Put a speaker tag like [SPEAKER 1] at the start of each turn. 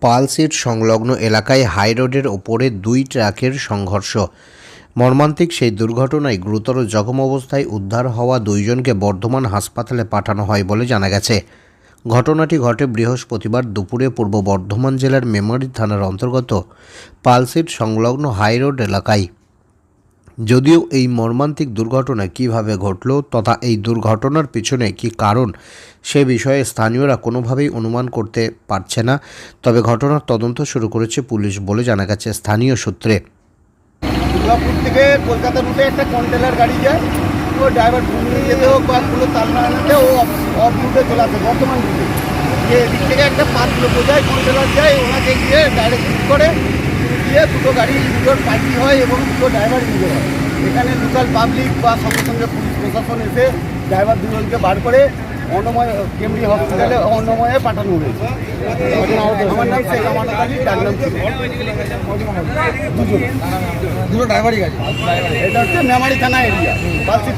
[SPEAKER 1] পালসিট সংলগ্ন এলাকায় হাইরোডের ওপরে দুই ট্রাকের সংঘর্ষ। মর্মান্তিক সেই দুর্ঘটনায় গুরুতর জখম অবস্থায় উদ্ধার হওয়া দুইজনকে বর্ধমান হাসপাতালে পাঠানো হয় বলে জানা গেছে। ঘটনাটি ঘটে বৃহস্পতিবার দুপুরে পূর্ব বর্ধমান জেলার মেমারি থানার অন্তর্গত পালসিট সংলগ্ন হাইরোড এলাকায়। যদিও এই মর্মান্তিক দুর্ঘটনা কীভাবে ঘটল তথা এই দুর্ঘটনার পিছনে কি কারণ, সে বিষয়ে স্থানীয়রা কোনোভাবেই অনুমান করতে পারছে না। তবে ঘটনার তদন্ত শুরু করেছে পুলিশ বলে জানা গেছে স্থানীয় সূত্রে।
[SPEAKER 2] দুর্গাপুর থেকে কলকাতা রুটে একটা কন্টেনার গাড়ি যায়। ও ড্রাইভার ঘুমিয়ে যেতে হোক বা কোনো তাল না আনাতে ও অফ রুটে চলে আসে, বর্তমান রুটে। যে এদিক থেকে একটা পাঁচ কিলো বোঝায় কন্টেনার যায়, ওনাকে গিয়ে ডাইরেক্ট করে গিয়ে দুটো গাড়ি ইঞ্জোর পার্টি হয় এবং দুটো ড্রাইভার ইঞ্জোর হয় এখানে লোকাল পাবলিক বা সঙ্গে সঙ্গে পুলিশ প্রশাসন এসে ড্রাইভার দুজনকে বার করে অন্নময় কেমরি হসপিটালে অন্নময়ে পাঠানো হয়েছে। আমার নাম শেখ আমানত আলী ডাক নাম ছিল। দুজন।
[SPEAKER 3] দুটো ড্রাইভারই গাড়ি
[SPEAKER 2] এটা হচ্ছে মেমারি থানা এরিয়া বাসিফ